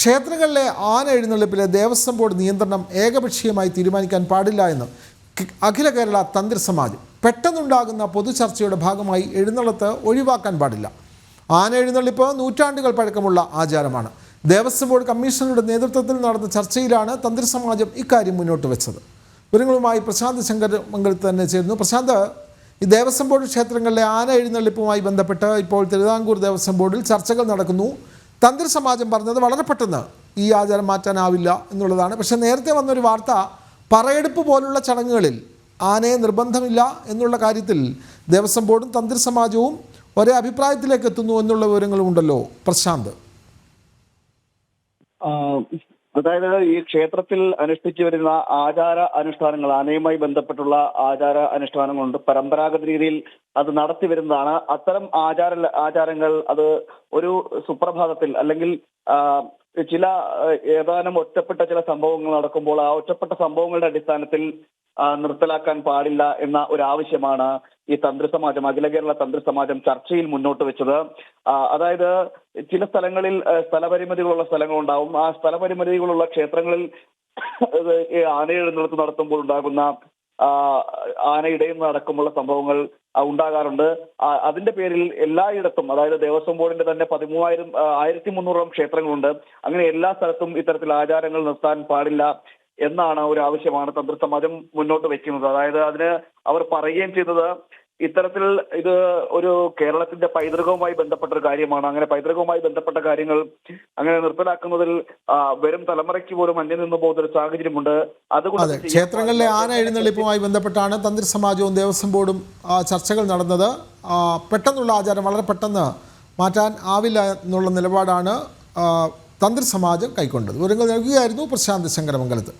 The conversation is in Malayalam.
ക്ഷേത്രങ്ങളിലെ ആന എഴുന്നള്ളിപ്പിലെ ദേവസ്വം ബോർഡ് നിയന്ത്രണം ഏകപക്ഷീയമായി തീരുമാനിക്കാൻ പാടില്ല എന്ന് അഖില കേരള തന്ത്രി സമാജം. പെട്ടെന്നുണ്ടാകുന്ന പൊതുചർച്ചയുടെ ഭാഗമായി എഴുന്നള്ളത്ത് ഒഴിവാക്കാൻ പാടില്ല. ആന എഴുന്നള്ളിപ്പ് നൂറ്റാണ്ടുകൾ പഴക്കമുള്ള ആചാരമാണ്. ദേവസ്വം ബോർഡ് കമ്മീഷണറുടെ നേതൃത്വത്തിൽ നടന്ന ചർച്ചയിലാണ് തന്ത്രി സമാജം ഇക്കാര്യം മുന്നോട്ട് വെച്ചത്. വിവരങ്ങളുമായി പ്രശാന്ത് ശങ്കർ മംഗലത്ത് തന്നെ ചേരുന്നു. പ്രശാന്ത് ഈ ദേവസ്വം ബോർഡ് ക്ഷേത്രങ്ങളിലെ ആന എഴുന്നള്ളിപ്പുമായി ബന്ധപ്പെട്ട് ഇപ്പോൾ തിരുവിതാംകൂർ ദേവസ്വം ബോർഡിൽ ചർച്ചകൾ നടക്കുന്നു. തന്ത്രി സമാജം പറഞ്ഞത് വളരെ പെട്ടെന്ന് ഈ ആചാരം മാറ്റാനാവില്ല എന്നുള്ളതാണ്. പക്ഷെ നേരത്തെ വന്നൊരു വാർത്ത പറയെടുപ്പ് പോലുള്ള ചടങ്ങുകളിൽ ആനയെ നിർബന്ധമില്ല എന്നുള്ള കാര്യത്തിൽ ദേവസ്വം ബോർഡും തന്ത്രി സമാജവും ഒരേ അഭിപ്രായത്തിലേക്ക് എത്തുന്നു എന്നുള്ള വിവരങ്ങളുമുണ്ടല്ലോ പ്രശാന്ത്. അതായത് ഈ ക്ഷേത്രത്തിൽ അനുഷ്ഠിച്ചു വരുന്ന ആചാര അനുഷ്ഠാനങ്ങൾ ആനയുമായി ബന്ധപ്പെട്ടുള്ള ആചാര അനുഷ്ഠാനങ്ങളുണ്ട്. പരമ്പരാഗത രീതിയിൽ അത് നടത്തി വരുന്നതാണ്. അത്തരം ആചാര ആചാരങ്ങൾ അത് ഒരു സുപ്രഭാതത്തിൽ അല്ലെങ്കിൽ ചില ഏതാനും ഒറ്റപ്പെട്ട ചില സംഭവങ്ങൾ നടക്കുമ്പോൾ ആ ഒറ്റപ്പെട്ട സംഭവങ്ങളുടെ അടിസ്ഥാനത്തിൽ നിർത്തലാക്കാൻ പാടില്ല എന്ന ഒരു ആവശ്യമാണ് ഈ തന്ത്രി സമാജം അഖില കേരള തന്ത്രി സമാജം ചർച്ചയിൽ മുന്നോട്ട് വെച്ചത്. അതായത് ചില സ്ഥലങ്ങളിൽ സ്ഥലപരിമിതികളുള്ള സ്ഥലങ്ങളുണ്ടാവും. ആ സ്ഥലപരിമിതികളുള്ള ക്ഷേത്രങ്ങളിൽ ആനയെഴുന്നള്ളത്ത് നടത്തുമ്പോൾ ഉണ്ടാകുന്ന ആ, നിന്ന് അടക്കമുള്ള സംഭവങ്ങൾ ഉണ്ടാകാറുണ്ട്. അതിന്റെ പേരിൽ എല്ലായിടത്തും അതായത് ദേവസ്വം ബോർഡിന്റെ തന്നെ പതിമൂവായിരം ആയിരത്തി മുന്നൂറോളം ക്ഷേത്രങ്ങളുണ്ട്. അങ്ങനെ എല്ലാ സ്ഥലത്തും ഇത്തരത്തിൽ ആചാരങ്ങൾ നിർത്താൻ പാടില്ല. എന്നാണ് ഒരു ആവശ്യമാണ് തന്ത്രി സമാജം മുന്നോട്ട് വെക്കുന്നത്. അതായത് അതിന് അവർ പറയുകയും ചെയ്തത് ഇത്തരത്തിൽ ഇത് ഒരു കേരളത്തിന്റെ പൈതൃകവുമായി ബന്ധപ്പെട്ട ഒരു കാര്യമാണ്. അങ്ങനെ പൈതൃകവുമായി ബന്ധപ്പെട്ട കാര്യങ്ങൾ അങ്ങനെ നിർത്തലാക്കുന്നതിൽ വരും തലമുറയ്ക്ക് പോലും അന്യം നിന്ന് പോകുന്ന ഒരു സാഹചര്യമുണ്ട്. അതുകൊണ്ട് ക്ഷേത്രങ്ങളിലെ ആന എഴുന്നള്ളിപ്പുമായി ബന്ധപ്പെട്ടാണ് തന്ത്രി സമാജവും ദേവസ്വം ബോർഡും ചർച്ചകൾ നടന്നത്. പെട്ടെന്നുള്ള ആചാരം വളരെ പെട്ടെന്ന് മാറ്റാൻ ആവില്ല എന്നുള്ള നിലപാടാണ് തന്ത്രി സമാജം കൈക്കൊണ്ടത്. വിവരങ്ങൾ നൽകുകയായിരുന്നു പ്രശാന്ത് ശങ്കരമംഗലത്ത്.